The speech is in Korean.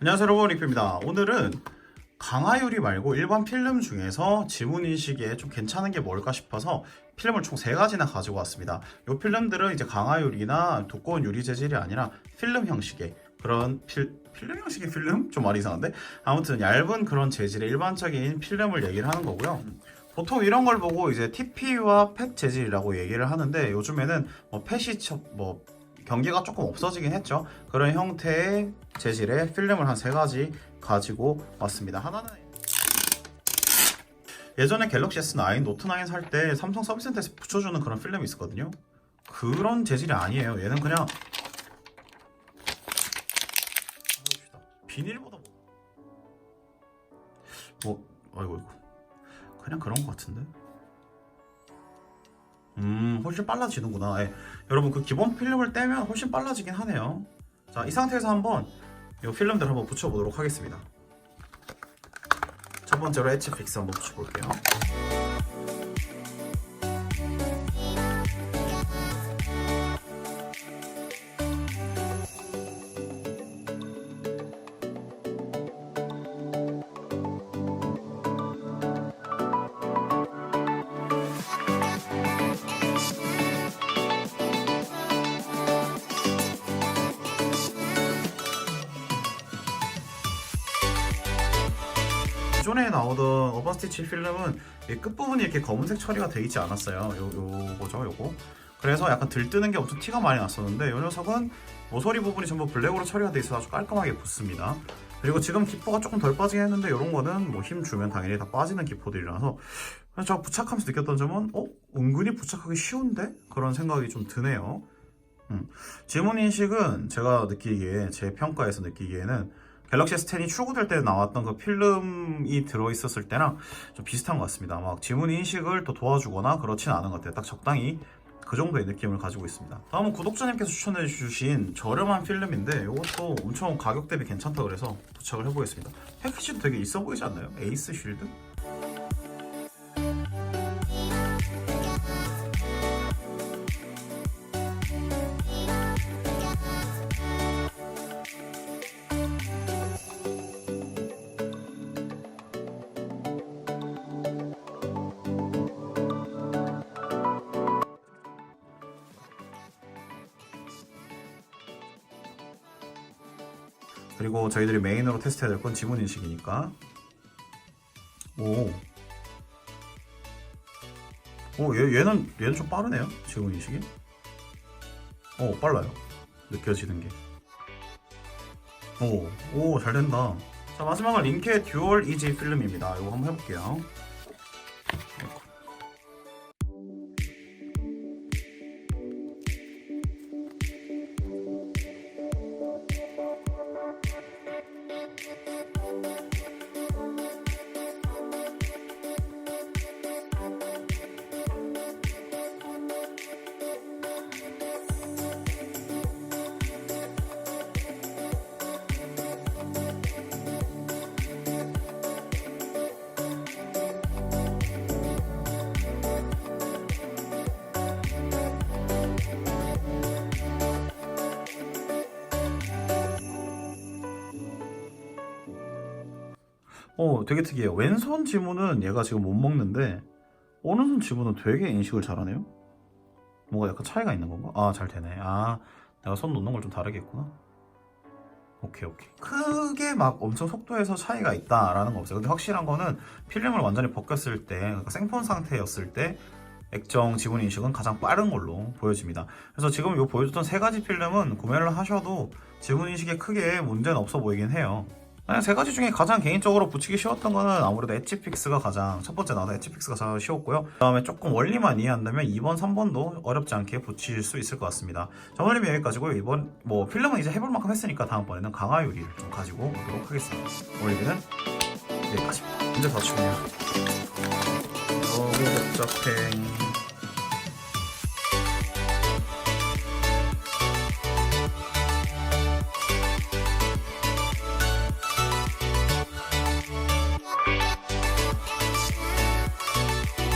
안녕하세요 여러분 리프입니다 오늘은 강화유리 말고 일반 필름 중에서 지문인식에 좀 괜찮은 게 뭘까 싶어서 필름을 총 세가지나 가지고 왔습니다 이 필름들은 이제 강화유리나 두꺼운 유리 재질이 아니라 필름 형식의 그런 필, 필름 형식의 필름? 좀 말이 이상한데? 아무튼 얇은 그런 재질의 일반적인 필름을 얘기를 하는 거고요 보통 이런 걸 보고 이제 TP와 펫 재질이라고 얘기를 하는데 요즘에는 뭐 펫이 쳐- 뭐 경계가 조금 없어지긴 했죠. 그런 형태의 재질의 필름을 한 세 가지 가지고 왔습니다. 하나는 예전에 갤럭시 S9, 노트9 살 때 삼성 서비스 센터에서 붙여주는 그런 필름이 있었거든요. 그런 재질이 아니에요. 얘는 그냥. 비닐보다 뭐, 뭐 아이고 이거 그냥 그런 것 같은데. 음, 훨씬 빨라지는구나. 예. 여러분 그 기본 필름을 떼면 훨씬 빨라지긴 하네요. 자, 이 상태에서 한번 이 필름들 한번 붙여보도록 하겠습니다. 첫 번째로 엣지 픽스 한번 붙여볼게요. 기존에 나오던 어반 스티치 필름은 이 끝부분이 이렇게 검은색 처리가 되어 있지 않았어요. 요, 요거죠, 요거. 그래서 약간 들뜨는 게 엄청 티가 많이 났었는데 이 녀석은 모서리 부분이 전부 블랙으로 처리가 되어 있어서 아주 깔끔하게 붙습니다. 그리고 지금 기포가 조금 덜 빠지긴 했는데 이런 거는 뭐 힘 주면 당연히 다 빠지는 기포들이라서 제가 부착하면서 느꼈던 점은 어? 은근히 부착하기 쉬운데? 그런 생각이 좀 드네요. 음. 지문 인식은 제가 느끼기에 제 평가에서 느끼기에는 갤럭시 S10이 출고될 때 나왔던 그 필름이 들어있었을 때랑 좀 비슷한 것 같습니다. 막 지문 인식을 또 도와주거나 그렇진 않은 것 같아요. 딱 적당히 그 정도의 느낌을 가지고 있습니다. 다음은 구독자님께서 추천해 주신 저렴한 필름인데 이것도 엄청 가격 대비 괜찮다 그래서 도착을 해보겠습니다. 패키지도 되게 있어 보이지 않나요? 에이스 쉴드? 그리고 저희들이 메인으로 테스트해야 될 건 지문 인식이니까 오. 오, 얘, 얘는 얘는 좀 빠르네요. 지문 인식이. 오, 빨라요. 느껴지는 게. 오, 오, 잘 된다. 자, 마지막은 링케 듀얼 이지 필름입니다. 이거 한번 해볼게요. 어, 되게 특이해요. 왼손 지문은 얘가 지금 못 먹는데 오른손 지문은 되게 인식을 잘하네요. 뭔가 약간 차이가 있는 건가? 아, 잘 되네. 아, 내가 손 놓는 걸 좀 다르게 했구나. 오케이, 오케이. 크게 막 엄청 속도에서 차이가 있다라는 거 없어요. 근데 확실한 거는 필름을 완전히 벗겼을 때, 그러니까 생폰 상태였을 때 액정 지문 인식은 가장 빠른 걸로 보여집니다. 그래서 지금 요 보여줬던 세 가지 필름은 구매를 하셔도 지문 인식에 크게 문제는 없어 보이긴 해요. 그냥 세 가지 중에 가장 개인적으로 붙이기 쉬웠던 거는 아무래도 엣지픽스가 가장 첫 번째 나왔던 엣지픽스가 가장 쉬웠고요. 그 다음에 조금 원리만 이해한다면 2번, 3번도 어렵지 않게 붙이실 수 있을 것 같습니다. 리뷰 여기까지고요. 이번 뭐 필름은 이제 해볼 만큼 했으니까 다음번에는 강화유리를 좀 가지고 오도록 하겠습니다. 리뷰는 여기까지입니다. 이제 다 치우네요. 너무 복잡해.